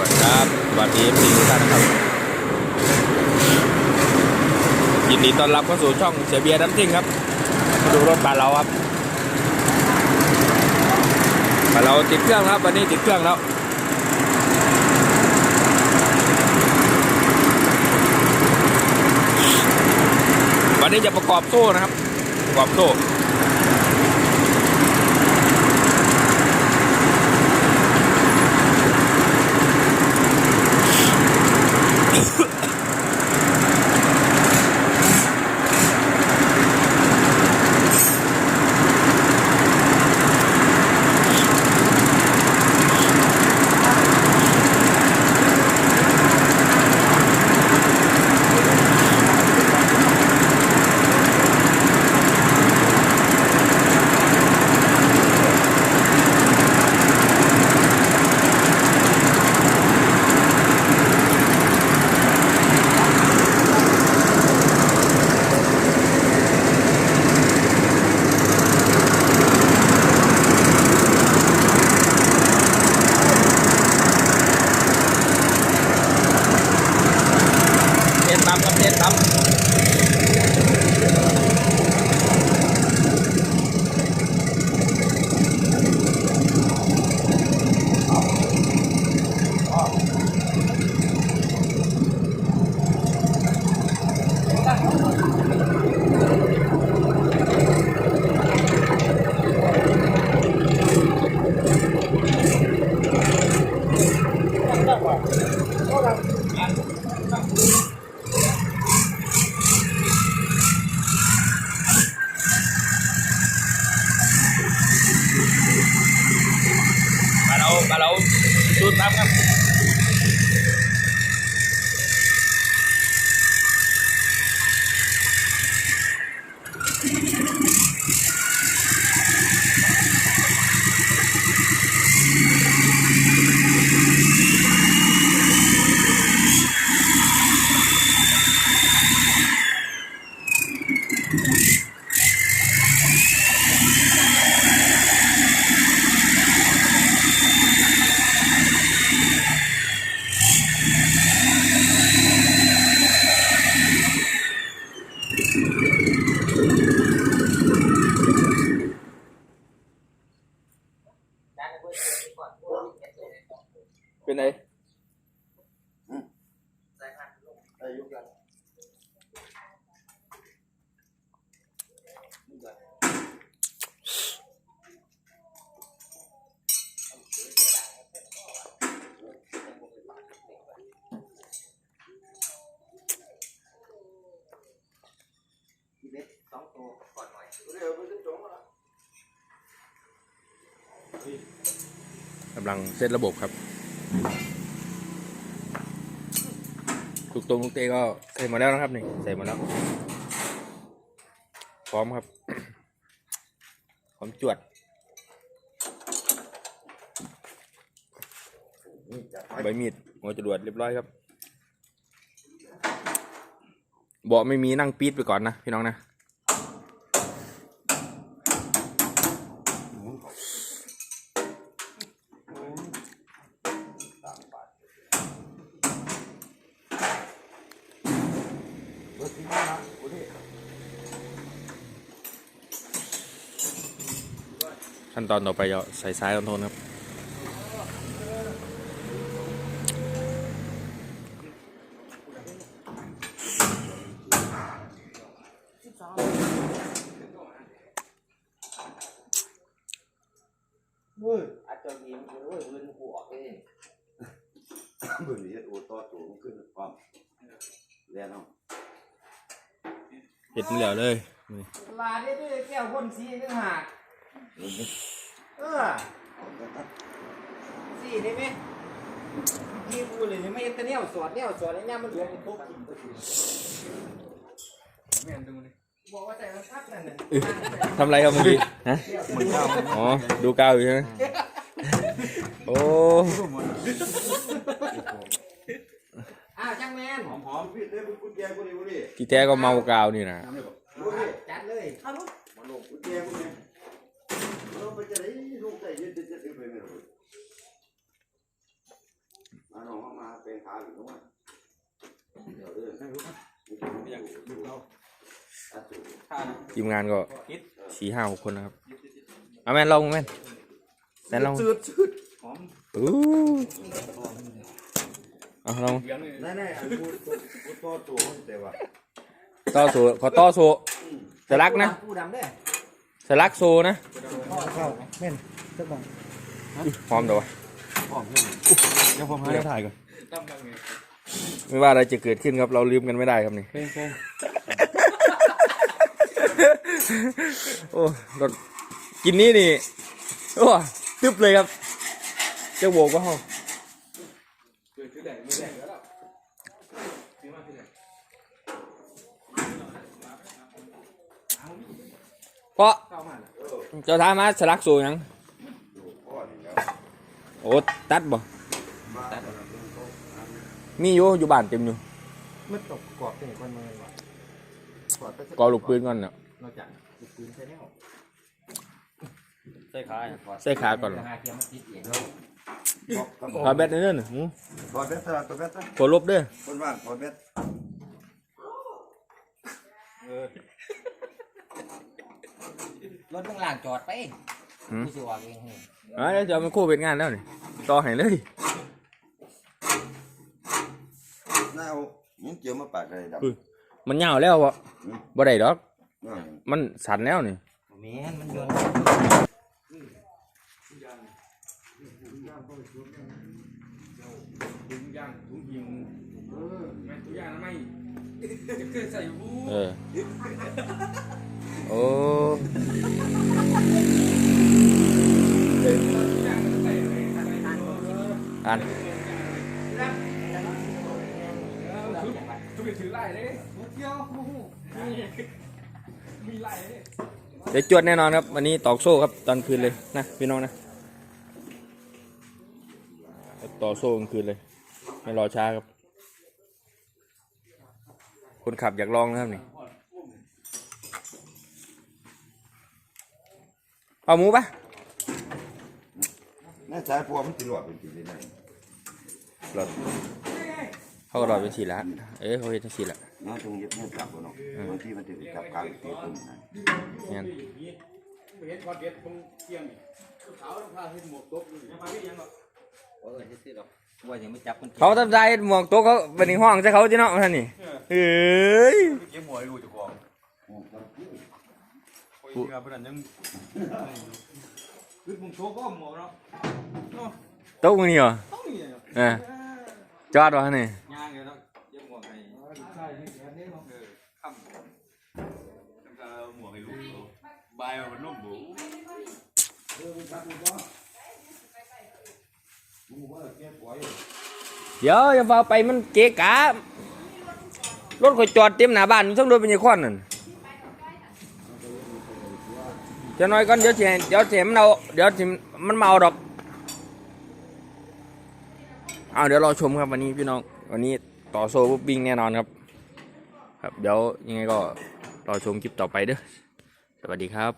วัสดีครับสวัสดีพี่ทุกท่านนะครับ ยินดีต้อนรับเข้าสู่ช่องเสียเบียร์น้ำทิ้งครับมาดูรถบานเราครับบานเราติดเครื่องแล้วครับวันนี้ติดเครื่องแล้ววันนี้จะประกอบโซ่นะครับ ประกอบโซ่ Ugh! เป็นไงำลังเซตระบบครับทุกตรงทุกเตะก็ใส่มาแล้วนะครับนี่ใส่มาแล้ว พร้อมครับพร้อมจวดใบมีดหัวจรวดเรียบร้อยครับเบาะไม่มีนั่งปี๊ดไปก่อนนะพี่น้องนะ รถที่มาโอ้ดิขั้นตอนต่อไปจะใส่ซ้ายคอนโทรลครับเว้ยอาจจะมีมันโอ้ยมือกูออกเองเบื่อนี้โอ้ต่อตัวมันขึ้นความเรียนเอา เห็ดมันเหลียวเลยนี่ลาได้ด้วยแก้วพ่นสีนึงหากเออสีได้ไหมนี่กูเลยไม่เห็นแต่เนี่ยสอดเนี่ยสอดไอ้เนี่ยมันเหลือเป็นตุ๊กกินก็คือบอกว่าใจมันพักนั่นน่ะทำไรครับเมื่อกี้ฮะอ๋อ ดูกาวอยู่ใช่ไหมโอ้ อ้าวจังแมนหอมหอมพี่เด้เป็นกุญแจกูดิกูดิที่แท้ก็เมากาวนี่นะทำได้ปะกูดิจัดเลยมาลงกุญแจกูเนี่ยเราไปจะได้ลูกใจเย็นเย็นเย็นไปไม่รู้อะน้องขาอยู่ตรงนั้นเดี๋ยวเรื่องให้รู้ครับอย่างเราตัดสูทีมงานก็สี่ห้าหกคนนะครับเอาแม่นลองแม่นแม่นลองชืดชืดอู้ เอาลองนั่นแน่อันพูดพูต่อตัวแต่ว่าต่อโซขอต่อโซสลักนะสลักโซนะเข้าแม่นสักบองอุ๊ยพร้อมเดี๋ยววะเดี๋ยวผมให้ถ่ายก่อนไม่ว่าอะไรจะเกิดขึ้นครับเราลืมกันไม่ได้ครับนี่โอ้รถกินนี้นี่โอ้ตึ๊บเลยครับเจ้าโบก็ห้อง ก็ห้องเพราะเจ้าท้ามาสลักสูยังโอ้ตัดบ่มาตัดมีอยู่อยู่บ้านเต็มอยู่มันตกกรอบเป็นคนเมืองว่ะกรอบลูกปืนก่อนเนาะนอกจากลูกปืนใช่แนวใส่ขาใส่ขาก่อนหาเทียมมาติดเอขอแบตเนื้อหนึ่ง ถอดเบ็ดสลัดตัวเบ็ดซะขอลบเด้อคนว่างถอดเบ็ดรถมึงล่างจอดไปหืมกูสิว่าเองอ่าเดี๋ยวจะเอามันคู่เป็นงานแล้วนี่ต่อให้เลย น่าเอายิงเจียวมาปาดอะไรดำอือมันยาวแล้วบ่บ่ได้ดอกนั่นมันสั่นแล้วนี่แม่นมันโยนถุ งยางถุงยิงไม่ถุงยางไม่จะเกิดใส่บูเออ โอ้ยางใส่ไปใส่อันทุกทีถือไล่เลยเที่ยวมีไล่เลยเดี๋ยวจวดแน่นอนครับ วันนี้ตอกโซ่ครับตอนคืนเลยนะพี่น้องนะ ต่อโซ่กลางคืนเลย ไม่รอช้าครับ คนขับอยากลองนะครับนี่เอาหมูปะนั่นสายพวงมันติดหลอดเป็นสีได้หลอดเขาก็หลอดเป็นสีละเอ้ยเขาเห็นสีละน้องตรงยึดเนี่ยจับบ่เนาะบางทีมันติดจับกลางตีตุ้มนะงั้นเห็นคอนเด็ดตรงเตียงนี่ขาวต้องพาให้หมวกตกอยู่ยังพาไม่ยังหรอกเออซื้อหรอก ว่ายังไม่จับมันเขาทำใจหมวกโต๊ะเขาเป็นในห้องใช่เขาจีเนาะท่านนี่เอ้ยเก็บหัวให้รู้เจ้าของโอ้ยครับเพื่อนยังคือมึงโชว์ก็หมวกเนาะโต๊ะมึงนี่เหรอต้องมีเนาะเออจอดวะท่านนี่ย่างเลยเนาะเย็บหมวกให้ใช่นี่แค่นี้เนาะเออค่ำต้องการหมวกให้รู้บายมันนุ่มบู เดี๋ยวอย่าฟ้าไปมันเกะกะรถข่อยจอดเต็มหน้าบ้านทั้งรถเป็นยี่ข้อนนั่นจะน้อยก่อนเดี๋ยวเสียเดี๋ยวเสียมันเอาเดี๋ยวเสิมันเมาดอกเอาเดี๋ยวรอชมครับวันนี้พี่น้องวันนี้ต่อโซ่ปุ๊บวิ่งแน่นอนครับ ครับเดี๋ยวยังไงก็รอชมคลิปต่อไปเด้อสวัสดีครับ